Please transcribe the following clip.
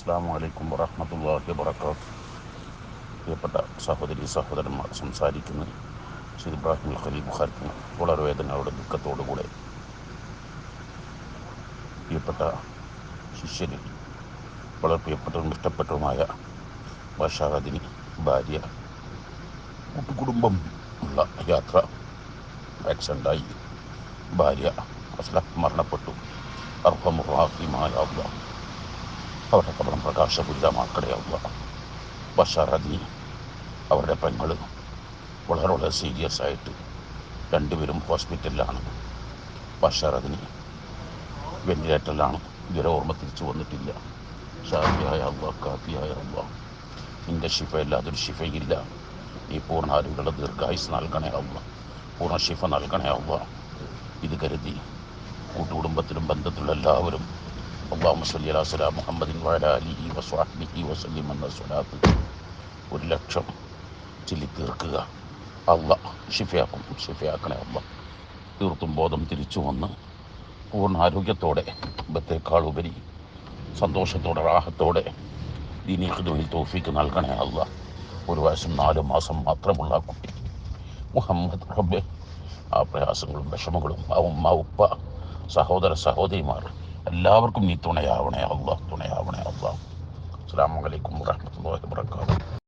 അസ്സാം വലൈക്കും വറഹമത്തല്ലാഹി വബർക്കാത്ത് പ്രിയപ്പെട്ട സഹോദരി സഹോദരന്മാർ സംസാരിക്കുന്നത് ശ്രീ ഇബ്രാഹിം ഖലീൽ ബുഖാരിക്ക് വളരെ വേദനയോടെ ദുഃഖത്തോടുകൂടെ പ്രിയപ്പെട്ട ശിഷ്യരിൽ വളരെ പ്രിയപ്പെട്ടതും ഇഷ്ടപ്പെട്ടതുമായ ബഷാറദിനി ഭാര്യ കൂട്ടുകുടുംബം ഉള്ള യാത്ര ആക്സിഡന്റായി ഭാര്യ അസ്ലഫ് മരണപ്പെട്ടു. അർഹമുറാഹിമായ അള്ളാഹ്. അവരുടെ കപടം പ്രകാശപൂരിതമാക്കണയാവുക ബഷാറദി അവരുടെ പെങ്ങൾ വളരെ വളരെ സീരിയസ് ആയിട്ട് രണ്ടുപേരും ഹോസ്പിറ്റലിലാണ്. ബഷാറദിനി വെന്റിലേറ്ററിലാണ്. ഇവരെ ഓർമ്മ തിരിച്ചു വന്നിട്ടില്ല. ഷാഫിയായ അള്ളാഹ് കാഫിയായ അള്ളാഹ് നിന്റെ ഷിഫ ഇല്ലാതൊരു ഷിഫയില്ല ഈ പൂർണ ആരോഗ്യമുള്ള ദീർഘായുസ് നൽകണേ അള്ളാഹ് പൂർണ ഷിഫ നൽകണേ അള്ളാഹ് ഇത് കരുതി കൂട്ടുകുടുംബത്തിലും ബന്ധത്തിലുള്ള എല്ലാവരും അള്ളാഹു സല്ലി അലാ സലാം മുഹമ്മദിൻ വഅല അലിഹി വസ്വഹ്ബിഹി വസല്ലിം എന്ന സ്വലാത്ത് ഒരു ലക്ഷം ചൊല്ലി തീർക്കുക അള്ള തീർത്തും ബോധം തിരിച്ചു വന്ന് പൂർണ ആരോഗ്യത്തോടെ ബത്തേക്കാൾ ഉപരി സന്തോഷത്തോടെ റാഹത്തോടെ ദീനി ഖിദുവിൽ തോഫിക്ക് നൽകണേ അല്ല ഒരു വയസ്സും നാല് മാസം മാത്രമുള്ള ആ കുട്ടി. മുഹമ്മദ് റബ്ബെ ആ പ്രയാസങ്ങളും വിഷമങ്ങളും ആ ഉമ്മ ഉപ്പ സഹോദര സഹോദരിമാർ എല്ലാവർക്കും നീ തുണയാവണേ അള്ളാഹ് തുണയാവണേ അള്ളാഹ്. അസ്സാം വലൈക്കും വാഹമത്തല്ലാ വാത്തു